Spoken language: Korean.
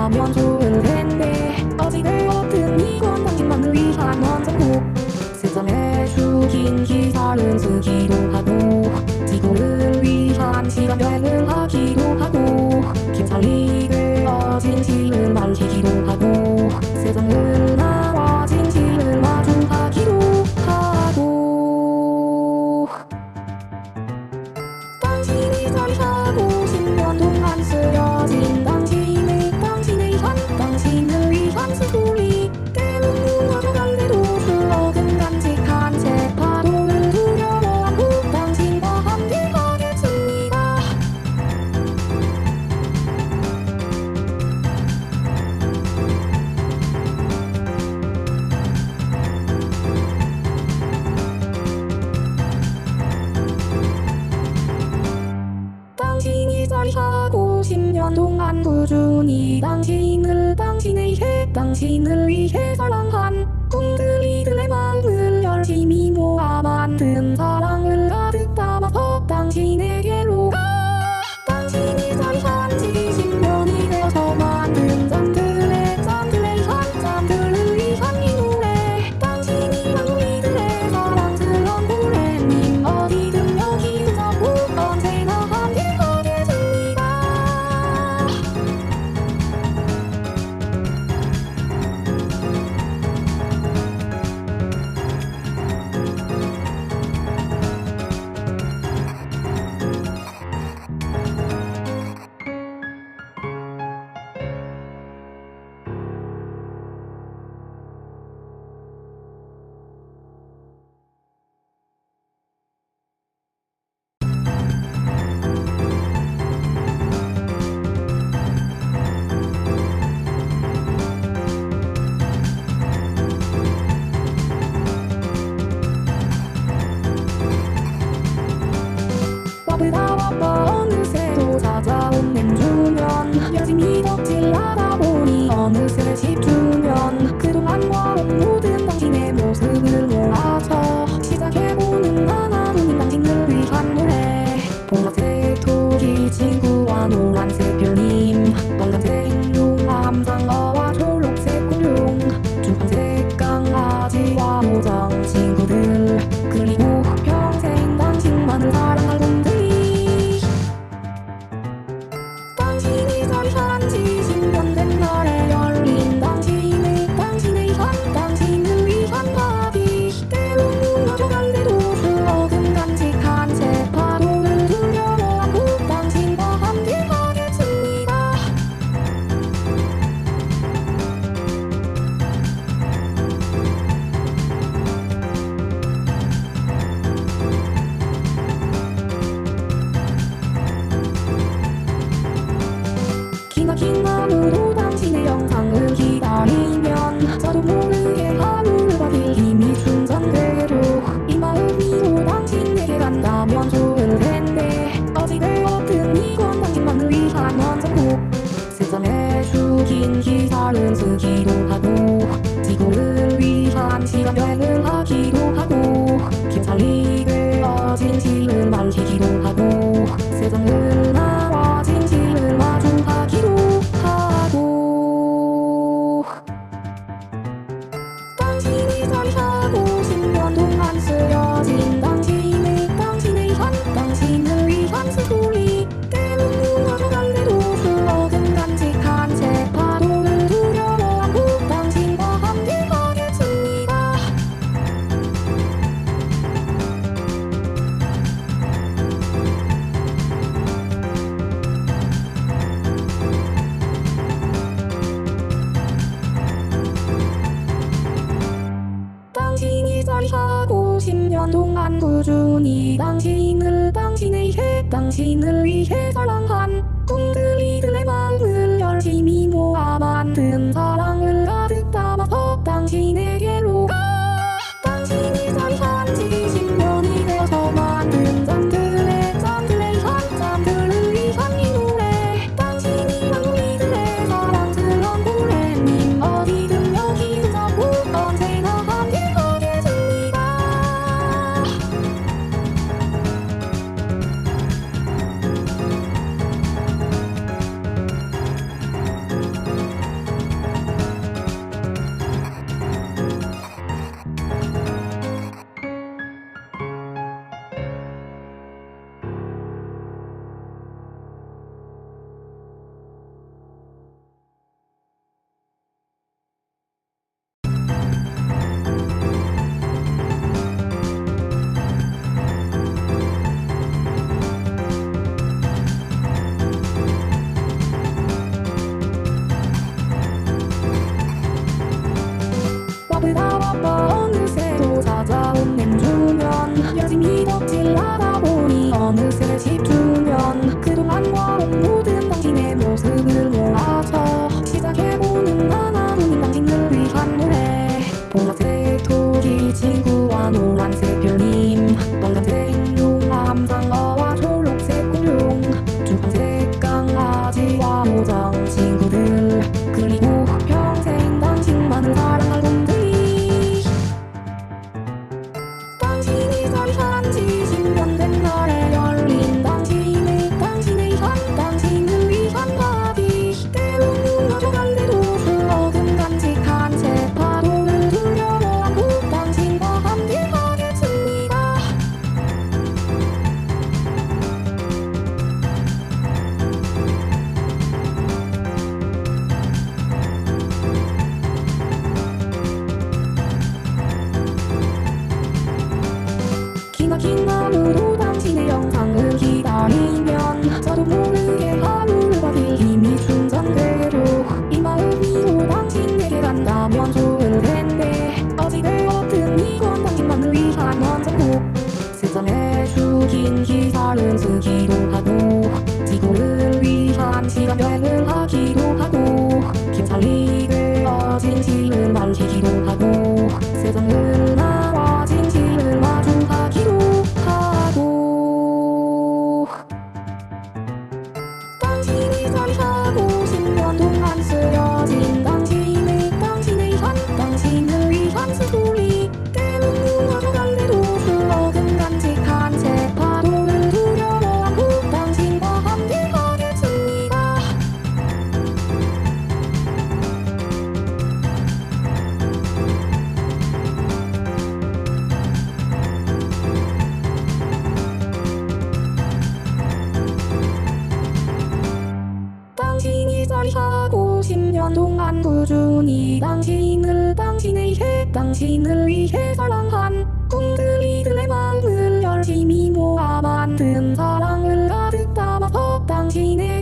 someone's 10년 동안 꾸준히 당신을 당신에게 당신을 위해 사랑한 꿈들이들의 마음을 열심히 모아 만든 사랑을 가득 담아서 당신에게로 Don't 사랑한 꾸준히 당신을 당신에게 당신을 위해 사랑한 꿈들. 빠진 이덕질 알아보니 어느새 집중 막힌 마음으로 당신의 영상을 기다리면 저도 모르게 하루를 버틸 힘이 충전되로 이 마음으로 당신에게 간다면 좋을 텐데 어찌되었든 이건 당신만을 위한 원정곡 세상에 죽인 기사를 쓰기도 하고 지구를 위한 시간여행을 1년 동안 꾸준히 당신을 당신 에 해, 당신을 위해 사랑한 꿈들이들의 마음을 열심히 모아 만든 사랑을 가득 담아서 당신의